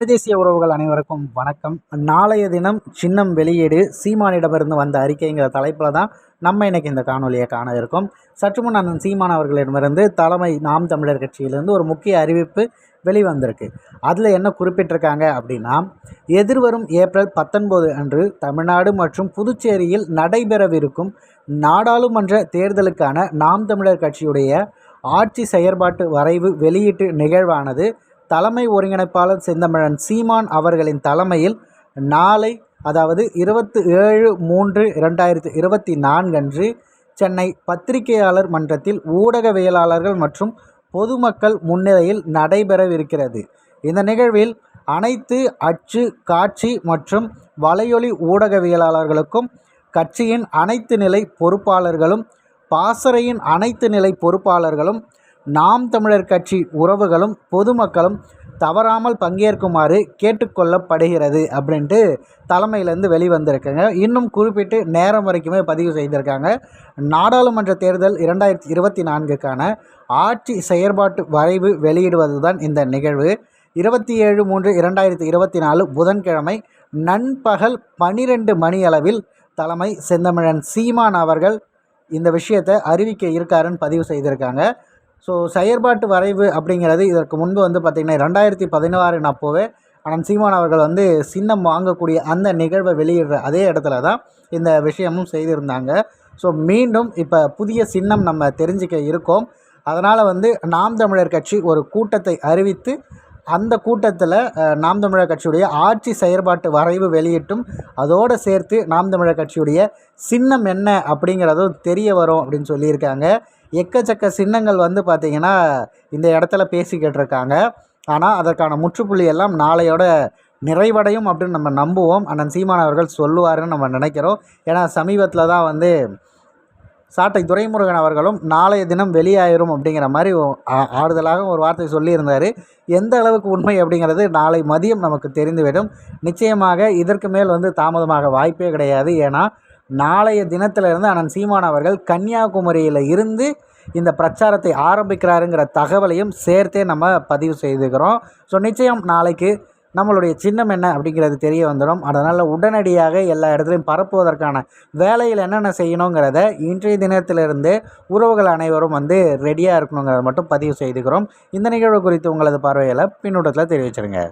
தேசிய உறவுகள் அனைவருக்கும் வணக்கம். நாளைய தினம் சின்னம் வெளியீடு சீமானிடமிருந்து வந்த அறிக்கைங்கிற தலைப்பில் தான் நம்ம இன்றைக்கி இந்த காணொலியை காண இருக்கோம். சற்று முன் அண்ணன் சீமான் அவர்களிடமிருந்து தலைமை நாம் தமிழர் கட்சியிலிருந்து ஒரு முக்கிய அறிவிப்பு வெளிவந்திருக்கு. அதில் என்ன குறிப்பிட்டிருக்காங்க அப்படின்னா எதிர்வரும் ஏப்ரல் பத்தொன்பது அன்று தமிழ்நாடு மற்றும் புதுச்சேரியில் நடைபெறவிருக்கும் நாடாளுமன்ற தேர்தலுக்கான நாம் தமிழர் கட்சியுடைய ஆட்சி செயற்பாட்டு வரைவு வெளியீட்டு நிகழ்வானது தலைமை ஒருங்கிணைப்பாளர் செந்தமிழன் சீமான் அவர்களின் தலைமையில் நாளை அதாவது இருபத்தி ஏழு மூன்று இரண்டாயிரத்தி இருபத்தி நான்கன்று சென்னை பத்திரிகையாளர் மன்றத்தில் ஊடகவியலாளர்கள் மற்றும் பொதுமக்கள் முன்னிலையில் நடைபெறவிருக்கிறது. இந்த நிகழ்வில் அனைத்து அச்சு காட்சி மற்றும் வலையொலி ஊடகவியலாளர்களுக்கும் கட்சியின் அனைத்து நிலை பொறுப்பாளர்களும் பாசறையின் அனைத்து நிலை பொறுப்பாளர்களும் நாம் தமிழர் கட்சி உறவுகளும் பொதுமக்களும் தவறாமல் பங்கேற்குமாறு கேட்டுக்கொள்ளப்படுகிறது அப்படின்ட்டு தலைமையிலேருந்து வெளிவந்திருக்குங்க. இன்னும் குறிப்பிட்டு நேரம் வரைக்குமே பதிவு செய்திருக்காங்க. நாடாளுமன்ற தேர்தல் இரண்டாயிரத்தி இருபத்தி நான்குக்கான ஆட்சி செயற்பாட்டு வரைவு வெளியிடுவது தான் இந்த நிகழ்வு. இருபத்தி ஏழு மூன்று இரண்டாயிரத்தி இருபத்தி நாலு புதன்கிழமை நண்பகல் பனிரெண்டு மணி அளவில் தலைமை செந்தமிழன் சீமான் அவர்கள் இந்த விஷயத்தை அறிவிக்க இருக்காருன்னு பதிவு செய்திருக்காங்க. ஸோ செயற்பாட்டு வரைவு அப்படிங்கிறது இதற்கு முன்பு வந்து பார்த்திங்கன்னா ரெண்டாயிரத்தி பதினாறு அப்போவே ஆனால் சீமான் அவர்கள் வந்து சின்னம் வாங்கக்கூடிய அந்த நிகழ்வை வெளியிடுற அதே இடத்துல தான் இந்த விஷயமும் செய்திருந்தாங்க. ஸோ மீண்டும் இப்போ புதிய சின்னம் நம்ம தெரிஞ்சிக்க இருக்கோம். அதனால் வந்து நாம் தமிழர் கட்சி ஒரு கூட்டத்தை அறிவித்து அந்த கூட்டத்தில் நாம் தமிழர் கட்சியுடைய ஆட்சி செயற்பாட்டு வரைவு வெளியிட்டும். அதோடு சேர்த்து நாம் தமிழர் கட்சியுடைய சின்னம் என்ன அப்படிங்கிறதும் தெரிய வரும் அப்படின்னு சொல்லியிருக்காங்க. எக்கச்சக்க சின்னங்கள் வந்து பார்த்திங்கன்னா இந்த இடத்துல பேசிக்கிட்டு இருக்காங்க ஆனால் அதற்கான முற்றுப்புள்ளி எல்லாம் நாளையோட நிறைவடையும் அப்படின்னு நம்ம நம்புவோம். அண்ணன் சீமான் அவர்கள் சொல்லுவாருன்னு நம்ம நினைக்கிறோம். ஏன்னா சமீபத்தில் தான் வந்து சாட்டை துரைமுருகன் அவர்களும் நாளைய தினம் வெளியாயிரும் அப்படிங்கிற மாதிரி ஆறுதலாக ஒரு வார்த்தை சொல்லியிருந்தார். எந்த அளவுக்கு உண்மை அப்படிங்கிறது நாளை மதியம் நமக்கு தெரிந்துவிடும். நிச்சயமாக இதற்கு மேல் வந்து தாமதமாக வாய்ப்பே கிடையாது. ஏன்னா நாளைய தினத்திலிருந்து அண்ணன் சீமான் அவர்கள் கன்னியாகுமரியில் இருந்து இந்த பிரச்சாரத்தை ஆரம்பிக்கிறாருங்கிற தகவலையும் சேர்த்தே நம்ம பதிவு செய்துக்கிறோம். ஸோ நிச்சயம் நாளைக்கு நம்மளுடைய சின்னம் என்ன அப்படிங்கிறது தெரிய வந்துடும். அதனால் உடனடியாக எல்லா இடத்துலையும் பரப்புவதற்கான வேலையில் என்னென்ன செய்யணுங்கிறத இன்றைய தினத்திலிருந்து உறவுகள் அனைவரும் வந்து ரெடியாக இருக்கணுங்கிறத மட்டும் பதிவு செய்துக்கிறோம். இந்த நிகழ்வு குறித்து உங்களது பார்வையில் பின்னூட்டத்தில் தெரிவிச்சிருங்க.